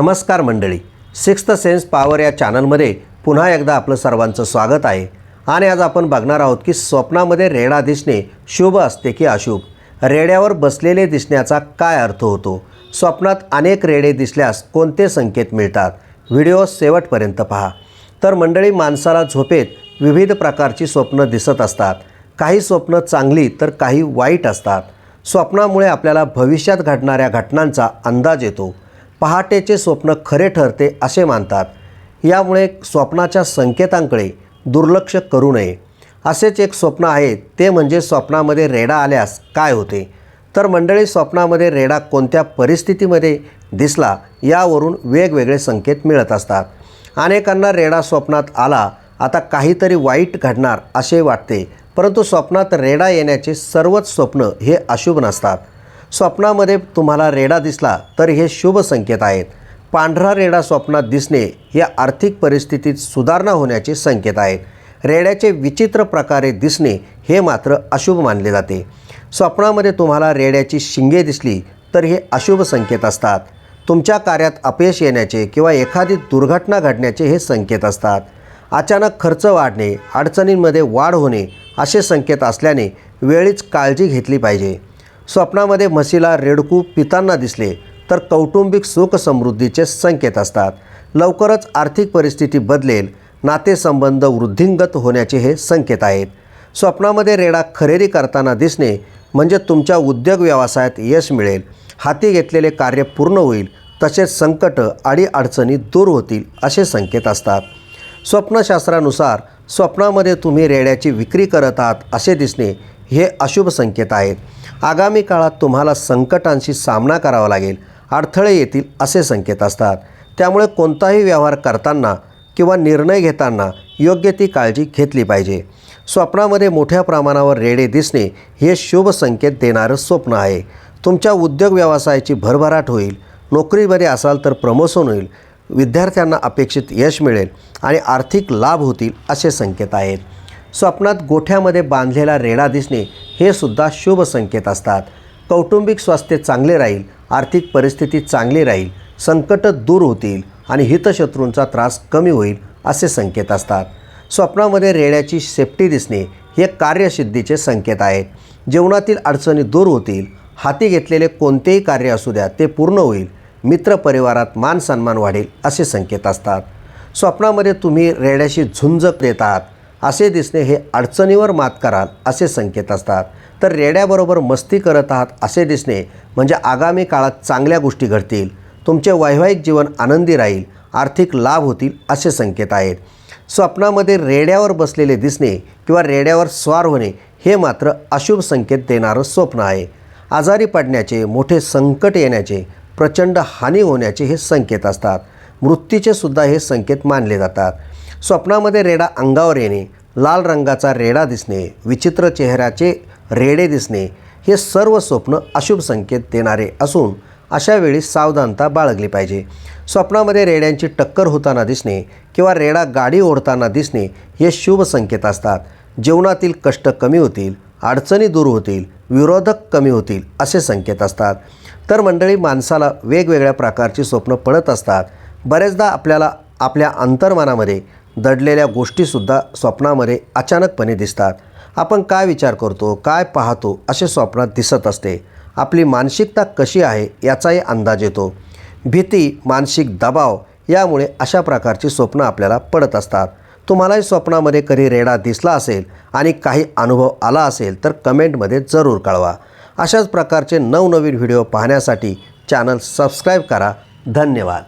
नमस्कार मंडळी. Sixth sense power या चॅनलमध्ये पुन्हा एकदा आपलं सर्वांचं स्वागत आहे. आणि आज आपण बघणार आहोत की स्वप्नामध्ये रेडा दिसणे शुभ असते की अशुभ? रेड्यावर बसलेले दिसण्याचा काय अर्थ होतो? स्वप्नात अनेक रेडे दिसल्यास कोणते संकेत मिळतात? व्हिडिओ शेवटपर्यंत पहा. तर मंडळी माणसाला झोपेत विविध प्रकारची स्वप्न दिसत असतात. काही स्वप्न चांगली तर काही वाईट असतात. स्वप्नामुळे आपल्याला भविष्यात घडणाऱ्या घटनांचा अंदाज येतो. पहाटेचे स्वप्न खरे ठरते असे मानतात. यामुळे स्वप्नाच्या संकेतांकडे दुर्लक्ष करू नये. असेच एक स्वप्न आहे ते म्हणजे स्वप्नामध्ये रेडा आल्यास काय होते? तर मंडळी स्वप्नामध्ये रेडा कोणत्या परिस्थितीमध्ये दिसला यावरून वेगवेगळे संकेत मिळत असतात. अनेकांना रेडा स्वप्नात आला आता काहीतरी वाईट घडणार असे वाटते. परंतु स्वप्नात रेडा येण्याचे सर्वच स्वप्न हे अशुभ नसतात. स्वप्नामध्ये तुम्हाला रेडा दिसला तर हे शुभ संकेत आहेत. पांढरा रेडा स्वप्नात दिसणे हे आर्थिक परिस्थितीत सुधारणा होण्याचे संकेत आहेत. रेड्याचे विचित्र प्रकारे दिसणे हे मात्र अशुभ मानले जाते. स्वप्नामध्ये तुम्हाला रेड्याची शिंगे दिसली तर हे अशुभ संकेत असतात. तुमच्या कार्यात अपयश येण्याचे किंवा एखादी दुर्घटना घडण्याचे हे संकेत असतात. अचानक खर्च वाढणे अडचणींमध्ये वाढ होणे असे संकेत असल्याने वेळीच काळजी घेतली पाहिजे. स्वप्नामध्ये म्हशीला रेडकू पितांना दिसले तर कौटुंबिक सुख समृद्धीचे संकेत असतात. लवकरच आर्थिक परिस्थिती बदलेल नातेसंबंध वृद्धिंगत होण्याचे हे संकेत आहेत. स्वप्नामध्ये रेडा खरेदी करताना दिसणे म्हणजे तुमच्या उद्योग व्यवसायात यश मिळेल. हाती घेतलेले कार्य पूर्ण होईल तसेच संकट आणि अडचणी दूर होतील असे संकेत असतात. स्वप्नशास्त्रानुसार स्वप्नामध्ये तुम्ही रेड्याची विक्री करत आहात असे दिसणे हे अशुभ संकेत आहेत आगामी काळात तुम्हाला संकटांशी सामना करावा लागेल. अडथळे येतील असे संकेत असतात. त्यामुळे कोणताही व्यवहार करताना किंवा निर्णय घेताना योग्य ती काळजी घेतली पाहिजे. स्वप्नामध्ये मोठ्या प्रमाणावर रेडे दिसणे हे शुभ संकेत देणारं स्वप्न आहे. तुमच्या उद्योग व्यवसायाची भरभराट होईल. नोकरीमध्ये असाल तर प्रमोशन होईल. विद्यार्थ्यांना अपेक्षित यश मिळेल आणि आर्थिक लाभ होतील असे संकेत आहेत. स्वप्नात गोठ्यामध्ये बांधलेला रेडा दिसणे हे सुद्धा शुभ संकेत असतात. कौटुंबिक स्वास्थ्य चांगले राहील आर्थिक परिस्थिती चांगली राहील संकट दूर होतील आणि हितशत्रूंचा त्रास कमी होईल असे संकेत असतात. स्वप्नामध्ये रेड्याची सेफ्टी दिसणे हे कार्यसिद्धीचे संकेत आहेत. जीवनातील अडचणी दूर होतील हाती घेतलेले कोणतेही कार्य असू द्या ते पूर्ण होईल मित्रपरिवारात मान सन्मान वाढेल असे संकेत असतात. स्वप्नामध्ये तुम्ही रेड्याशी झुंज देत आहात असे दिसणे हे अडचणीवर मात कराल असे संकेत असतात. तर रेड्याबरोबर मस्ती करत आहात असे दिसणे म्हणजे आगामी काळात चांगल्या गोष्टी घडतील. तुमचे वैवाहिक जीवन आनंदी राहील आर्थिक लाभ होतील असे संकेत आहेत. स्वप्नामध्ये रेड्यावर बसलेले दिसणे किंवा रेड्यावर स्वार होणे हे मात्र अशुभ संकेत देणारं स्वप्न आहे. आजारी पडण्याचे मोठे संकट येण्याचे प्रचंड हानी होण्याचे हे संकेत असतात. मृत्यूचे सुद्धा हे संकेत मानले जातात. स्वप्नामध्ये रेडा अंगावर येणे लाल रंगाचा रेडा दिसणे विचित्र चेहऱ्याचे रेडे दिसणे हे सर्व स्वप्न अशुभ संकेत देणारे असून अशा वेळी सावधानता बाळगली पाहिजे. स्वप्नामध्ये रेड्यांची टक्कर होताना दिसणे किंवा रेडा गाडी ओढताना दिसणे हे शुभ संकेत असतात. जीवनातील कष्ट कमी होतील अडचणी दूर होतील विरोधक कमी होतील असे संकेत असतात. तर मंडळी माणसाला वेगवेगळ्या प्रकारची स्वप्न पडत असतात. बरेचदा आपल्याला आपल्या अंतर्मनामध्ये दडलेल्या गोष्टीसुद्धा स्वप्नामध्ये अचानकपणे दिसतात. आपण काय विचार करतो काय पाहतो असे स्वप्नात दिसत असते. आपली मानसिकता कशी आहे याचाही अंदाज येतो. भीती मानसिक दबाव यामुळे अशा प्रकारची स्वप्न आपल्याला पडत असतात. तुम्हालाही स्वप्नामध्ये कधी रेडा दिसला असेल आणि काही अनुभव आला असेल तर कमेंटमध्ये जरूर कळवा. अशाच प्रकारचे नवनवीन व्हिडिओ पाहण्यासाठी चॅनल सबस्क्राईब करा. धन्यवाद.